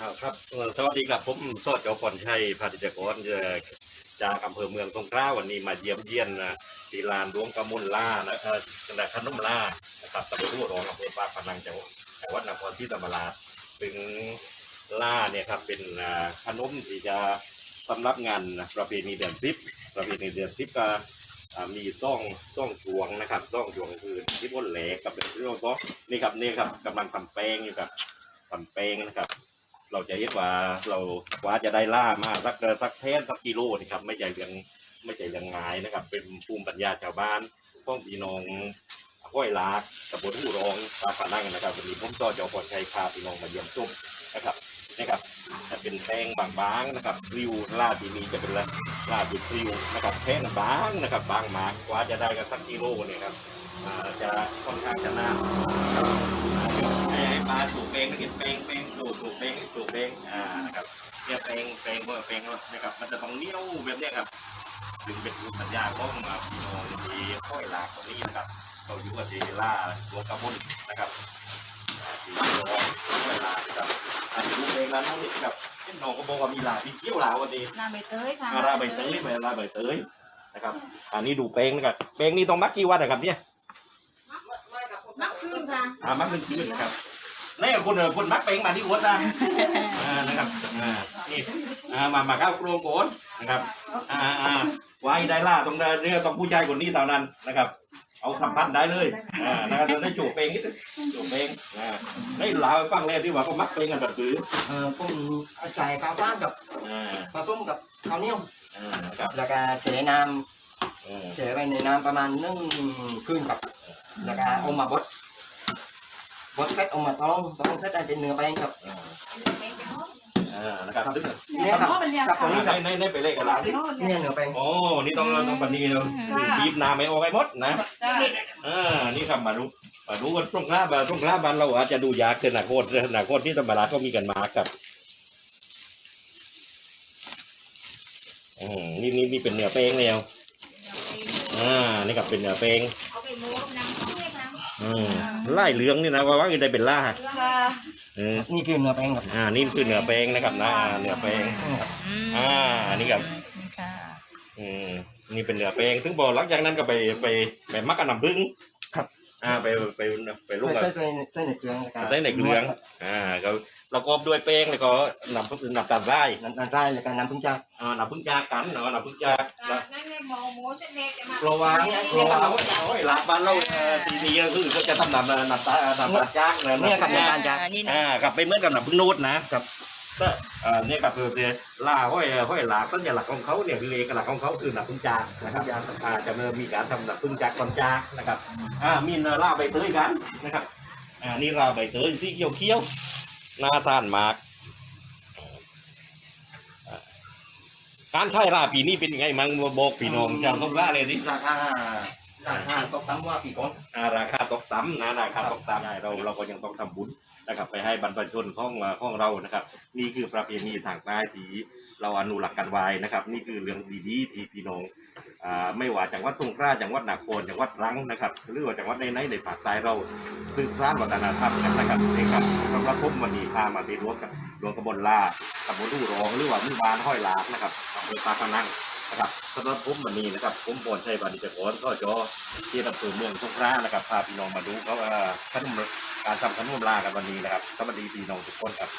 ครับเอ่อสวัสดีครับผมโซอจอพรชัยพาธิจกรเอ่อจากอำเภอเมืองสงขลาวันนี้มาเยี่ยมเยียนนะที่ลานหลวงกำมุลล่านะเอ่อจังหวัดขนมล่านะครับตำบลรูรองอำเภอปากพนังจังหวัดจังหวัดนครศรีธรรมราชถึงล่าเนี่ยครับเป็นอ่าขนมที่จะสำรับงานนะประเพณีเดือนสิบประเพณีเดือนสิบก็อ่ามีต้องต้องชวงนะครับต้องชวงคือที่บนแหลกกับเป็นเรื่องก็นี่ครับนี่ครับกำลังทำแป้งอยู่ครับทำแป้งนะครับ เราจะเห็นว่าเราว่าจะได้ล่ามาสักเอ่อสักแทนสักกิโลนี่ครับ ไม่ใช่เรื่องไม่ใช่เรื่องง่ายนะครับ เป็นภูมิปัญญาชาวบ้านพ้องพี่น้องห้วยลากตำบลหูรองปากผานั่งนะครับวันนี้ผมก็จะพรชัยพาพี่น้องมาเยี่ยมชมนะครับนะครับจะเป็นแป้งบางๆนะครับริวล่าที่นี้จะเป็นล่าดิบริวนะครับแป้งบางนะครับ บางมากกว่าจะได้กันสักกิโลเนี่ยครับจะค่อนข้างจะนานให้ปลาถูกแป้งเก็บแป้งแป้ง ถูกถูกแป้งถูกแป้งอ่านะครับเนี่ยแป้งแป้งพวกแป้งนะครับมันจะต้องเหนียวแบบเนี้ยครับถึงเป็นภูมิปัญญาของอ่าพี่น้องที่ค่อยหลากตรงนี้นะครับเราอยู่กับเจล่าหลวงกระมุนนะครับอ่าที่เราค่อยหลากนะครับอันนี้ลูกเองแล้วน้องนิดกับเช่นน้องก็บอกว่ามีหลาที่เที่ยวหลาวันนี้นาใบเตยค่ะอาราใบเตยใบลาใบเตยนะครับ อันนี้ดูเป้งนะครับเป้งนี่ต้องมักกี่วันนะครับเนี่ยมักคืนค่ะอ่ามักเป็นคืนนะครับ นี่คุณเออคุณมักเป้งมาที่หัวตาอ่านะครับอ่านี่อ่ามามาเข้าโครงโกนนะครับอ่าอ่าไว้ได้ล่าตรงเนี้ต้องผู้ชายคนนี้เท่านั้นนะครับ เอาคำพันได้เลยอ่านะครับจะได้จูบเป้งนิดนึงจูบเป้งอ่าได้ลาวให้ฟังเลยที่ว่าก็มักเป้งกันแบบคือเออผมเอาใส่ข้าวฟ่างกับอ่าผสมกับข้าวเหนียวอ่าครับแล้วก็เทน้อืมำเทไปในน้ำประมาณหนึ่งครึ่งกับแล้วก็เอามาบด บดเสร็จเอามาต้มต้มเสร็จได้เป็นเนื้อแป้งครับอ่าอ่านะครับซึ่งเนี่ยครับครับผมในในในไปเลขกันแล้วเนี่ยเนื้อแป้งโอ้นี่ต้องต้องปนีเราบีบน้ำไม่ออกไอ้มดนะอ่านี่ครับมาดูมาดูกันตรงหน้าแบบตรงหน้าบ้านเราอาจจะดูยากเกินหนักโคตรหนักโคตรที่ธรรมราชก็มีกันมากับอืมนี่นี่นี่เป็นเนื้อเป้งแล้วอ่านี่กับเป็นเนื้อเป้งเอาไปโม้น้ำเขาเลยค่ะ อืมไล่เหลืองนี่นะว่าว่าจะได้เป็นล่าค่ะเออนี่คือเนื้อแป้งครับอ่านี่คือเนื้อเป้งนะครับนะอ่าเนื้อเป้งอ่านี่ครับค่ะอืมนี่เป็นเนื้อแป้งถึงบอกหลังจากนั้นก็ไปไปไปมักกับน้ำผึ้งครับ อ่าไปไปไปลูกกับใส่ใส่ใส่ในเกลือแล้วก็ใส่ในเกลืองอ่าก็ เราก็ด้วยแป้งแล้วก็น้ำผึ้งน้ำตาลทรายน้ำตาลทรายแล้วก็น้ำพึ่งจากอ่าน้ำผึ้งจากกันเนาะน้ำผึ้งจากแล้วนั่นเลยหมอหมูเส้นเล็กจะมาเพราะว่าเนี่ยเราโอ้ยหลักบ้านเราเอ่อทีนี้ก็คือก็จะทำน้ำน้ำตาลน้ำตาลจากนะเนี่ยกับน้ำตาลจากอ่ากับไปเหมือนกับน้ำผึ้งนูดนะกับก็อ่าเนี่ยกับคือล่าห้อยห้อยหลากต้นยาหลักของเขาเนี่ยคือเอกลักษณ์ของเขาคือน้ำผึ้งจากนะครับอาจะมีการทำน้ำผึ้งจากก่อนจากนะครับอ่ามีเนล่าใบเตยกันนะครับอ่านี่ลาใบเตยสีเขียวเขียว ๆน่าทานมากอ่าการขายลาปีนี้เป็นยังไงมั้งมาบอกพี่น้องชาวต้องล่าเลยนี่ราคาราคาตกต่ำกว่าปีก่อนอ่าราคาตกต่ำนะราคาตกต่ำเราเราก็ยังต้องทำบุญนะครับ ไปให้บรรพชนของอ่าของเรานะครับ นี่คือประเพณีทางใต้ที่เราอนุรักษ์กันไว้นะครับ นี่คือเรื่องดีๆที่พี่น้องอ่าไม่ว่าจังหวัดสงขลาจังหวัดนาโคนจังหวัดตรังนะครับหรือว่าจังหวัดในในในภาคใต้เรา สืบสานวัฒนธรรมกันนะครับนี่ครับสำหรับผมวันนี้พามาที่รวมกับรวมกระบวนลาตำบลดูรองหรือว่ามือบานห้อยลากนะครับอำเภอปากพนังนะครับสำหรับผมวันนี้นะครับ ผมบอลชัยบานิจกรก็จอที่ตำบลเมืองสงขลานะครับพาพี่น้องมาดูเขาว่าขนมการทำขนมลากันวันนี้นะครับสวัสดีพี่น้องทุกคนครับ